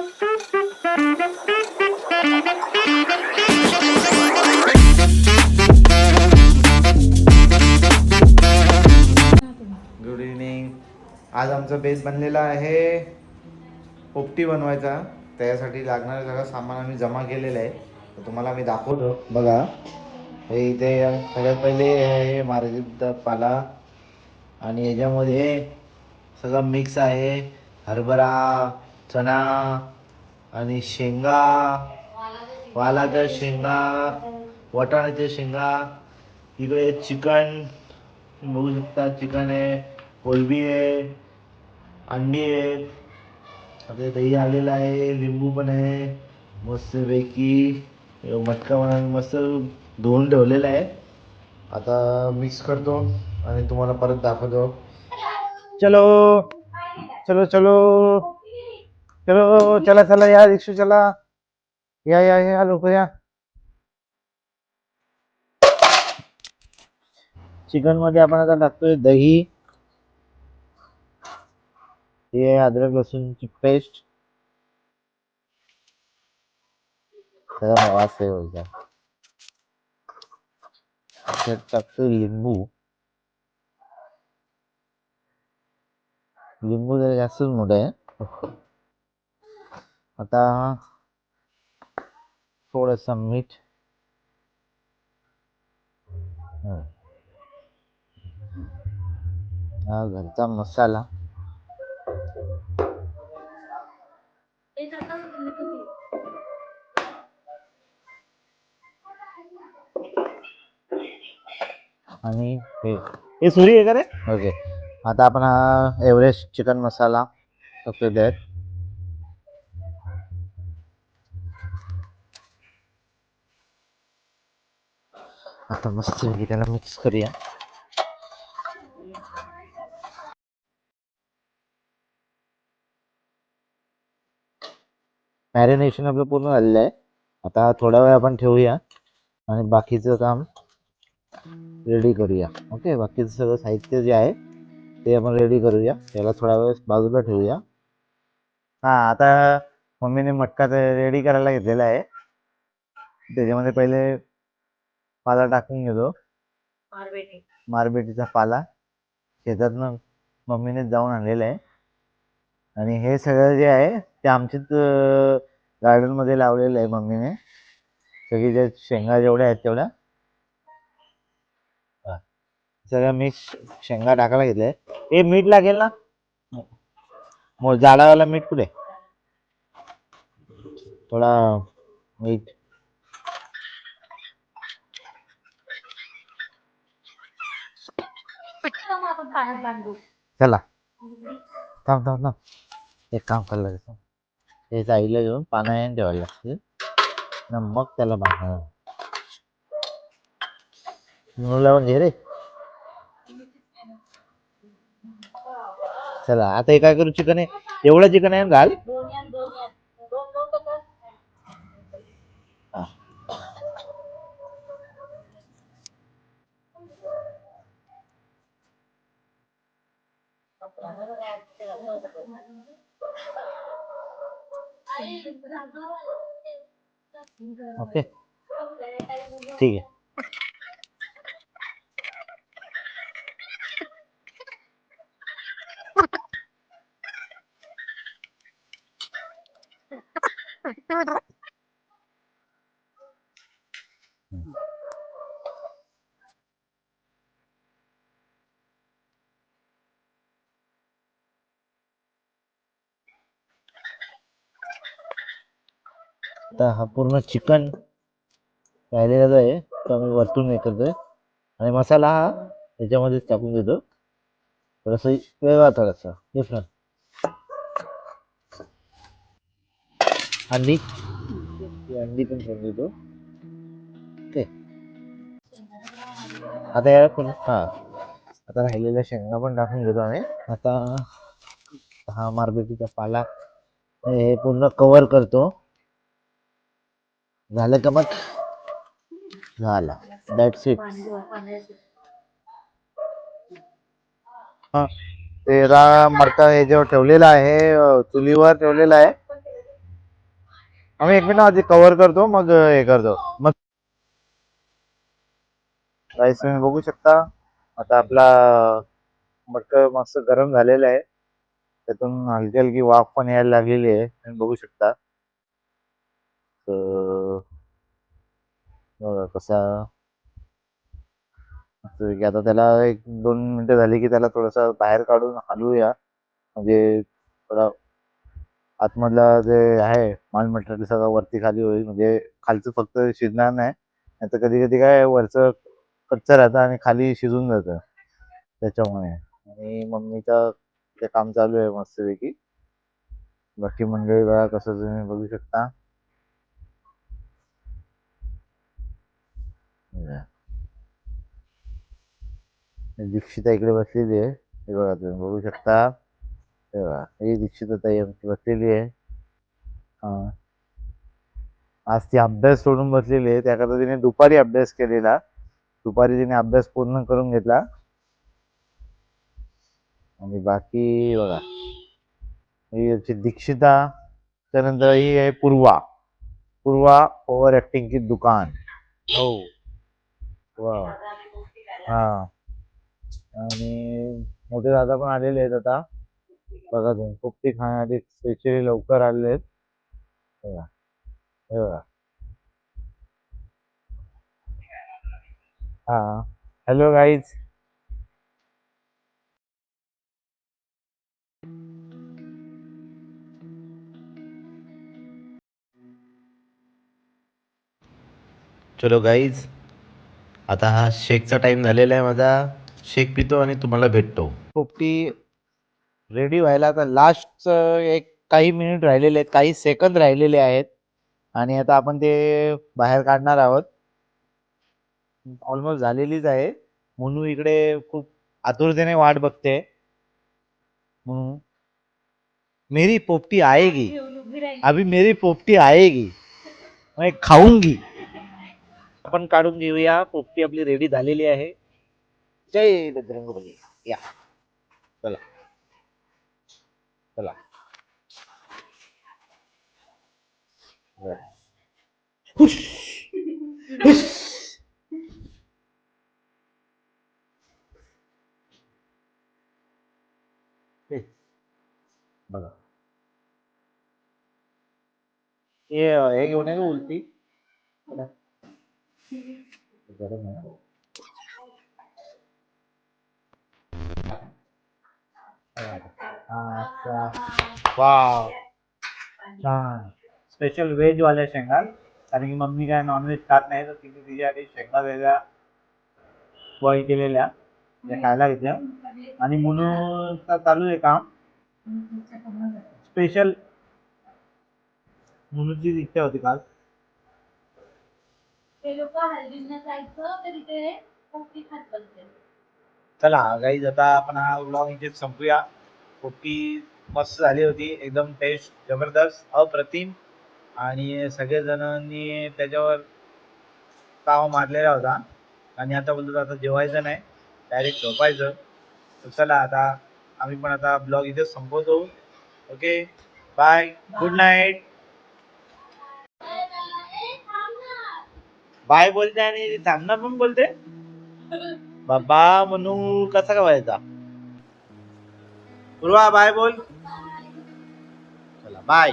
Good evening आज आमचा base बनलेला आहे पोपटी बनवायचा. त्यासाठी लागणारं सगळं सामान आम्ही जमा केलेलं आहे. तर तुम्हाला मी दाखवतो. बघा. हे इथे सगळ्यात पहिले हे मार्गित पाला. आणि याच्यामध्ये सगळं मिक्स आहे. हरभरा चणा आणि शेंगा वालाच्या शेंगा वाटाण्याच्या शेंगा इकडे चिकन बघू शकता चिकन आहे कोलबी आहे अंडी आहे आता दही आलेलं आहे लिंबू पण आहे मस्तपैकी मटका म्हणून मस्त धुवून ठेवलेला आहे. आता मिक्स करतो आणि तुम्हाला परत दाखवतो. चलो चलो चलो. चलो चला चला या रिक्षू चला। या या या लवकर या। चिकनमध्ये आपण आता टाकतोय दही हे अद्रक लसूणची पेस्ट. वास आहे टाकतोय लिंबू. लिंबू जरा जास्तच मोठा आहे. आता थोडंसं मीठ. हं. हा घरचा मसाला आणि हे. हे सुरी आहे का रे? ओके. आता आपण हा एव्हरेस्ट चिकन मसाला टाकतो त्यात आता मस्त त्याला मिक्स करूया. मॅरिनेशन आपलं पूर्ण झालेलं आहे. आता थोडा वेळ आपण ठेवूया. आणि बाकीचं काम रेडी करूया. ओके बाकीचं सगळं साहित्य जे आहे ते आपण रेडी करूया. त्याला थोडा वेळ बाजूला ठेवूया. हा आता मम्मीने मटका रेडी करायला घेतलेला आहे. त्याच्यामध्ये पहिले पाला टाकून घेतो. मारबेटीचा पाला शेतातनं मम्मीने जाऊन आणलेला आहे. आणि हे सगळं जे आहे ते आमच्याच गार्डनमध्ये लावलेलं आहे मम्मीने. सगळी ज्या शेंगा जेवढ्या आहेत तेवढ्या. सगळ्या मिक्स शेंगा टाकायला घेतल्या. हे मीठ लागेल ना? मग झाडावाला मीठ कुठे? थोडा मीठ. चला. थांब थांब थांब. एक काम करायला लागेल हे जाईला घेऊन पाण्याने ठेवायला लागते न मग त्याला बांधणार. लावून घे रे. चला आता हे काय करू चिकन आहे? एवढं चिकन आहे ना घाल. ओके ठीक आहे आता हा पूर्ण चिकन राहिलेला आहे तो आम्ही वरतून हे करतोय. आणि मसाला हा याच्यामध्येच टाकून देतो. थोडंसं वेगळा थोडासा. डिफरंट अंडी. अंडी पण ठेवून देतो. ते आता या पण हा. आता राहिलेल्या शेंगा पण टाकून घेतो आम्ही. आता हा मारबेटीचा पाला. हे पूर्ण कव्हर करतो. झालं का मग झाला. दॅट्स इट तेरा मडका हे जेव्हा ठेवलेला आहे चुलीवर ठेवलेला आहे. आम्ही एक मिनिट आधी कव्हर करतो मग हे करतो. मग राईस तुम्ही बघू शकता आता आपला मटकं मस्त गरम झालेलं आहे. त्यातून हलकी हलकी वाफ पण यायला लागलेली आहे. तुम्ही बघू शकता. तर कसा की आता त्याला एक दोन मिनिटं झाली की त्याला थोडंसं बाहेर काढून हलवूया म्हणजे थोडा आतमधला जे आहे माल मटेरियल सगळं वरती खाली होईल. म्हणजे खालचं फक्त शिजणार नाही. नाही तर कधी कधी काय वरचं कच्चं राहतं आणि खाली शिजून जातं. त्याच्यामुळे. आणि मम्मीचं ते काम चालू आहे मस्तपैकी बाकी मंडळी बघा कसं तुम्ही बघू शकता. दीक्षिता इकडे बसलेली आहे हे बघा तुम्ही बघू शकता हे बघा ही दीक्षिता ताई आमची बसलेली आहे आज ती अभ्यास सोडून बसलेली आहे त्याकरता तिने दुपारी अभ्यास केलेला दुपारी तिने अभ्यास पूर्ण करून घेतला आणि बाकी बघा ही आमची दीक्षिता त्यानंतर ही आहे पूर्वा पूर्वा ओव्हर ऍक्टिंगची दुकान हो वा. हा. आणि मोठे दादा पण आलेले आहेत आता. बघा तुम्ही पोपटी खाण्यासाठी स्पेशली लवकर आलेले आहेत बघा. हे बघा. हा. हॅलो गाईज चलो गाईज आता हा शेकचा टाइम झालेला आहे माझा. शेक पितो आणि तुम्हाला भेटतो. पोपटी रेडी व्हायला आता लास्ट एक काही मिनिट राहिलेले आहेत काही सेकंद राहिलेले आहेत. आणि आता आपण ते बाहेर काढणार आहोत. ऑलमोस्ट झालेलीच आहे. म्हणून इकडे खूप आतुरतेने वाट बघते. म्हणून मेरी पोपटी आएगी. अभी मेरी पोपटी आएगी. मैं खाऊंगी. आपण काढून घेऊया. पोपटी आपली रेडी झालेली आहे. जय बजरंगबली या. चला. चला. हुश. हुश. हे, बघा. हे घेऊन ये का उलटी. गरम आहे. वाव. छान. स्पेशल व्हेज वाल्या शेंगा कारण की मम्मी काय नॉनव्हेज खात नाही तर तिथे तिच्यासाठी शेंगा वेगळ्या बॉईल केलेल्या. खायला घेतल्या. आणि मुलूचा चालू आहे काम. स्पेशल मुलूचीच इच्छा होती काल. ते लोक हल्दीला जायचं तर इथे पोपटी खात बसले. चला गाईज आता आपण हा व्लॉग इथे संपूया. पोपटी मस्त झाली होती एकदम टेस्ट जबरदस्त अप्रतिम. आणि सगळेजणांनी त्याच्यावर ताव मारलेला होता. आणि आता बोलतो आता जेवायचं नाही डायरेक्ट झोपायचं. तर चला आता आम्ही पण आता ब्लॉग इथे संपवतो. Okay bye good night bye बोलते आणि थांबणार पण बोलते. बाबा म्हणू कसा का व्हायचा? पूर्वा बाय बोल. चला बाय.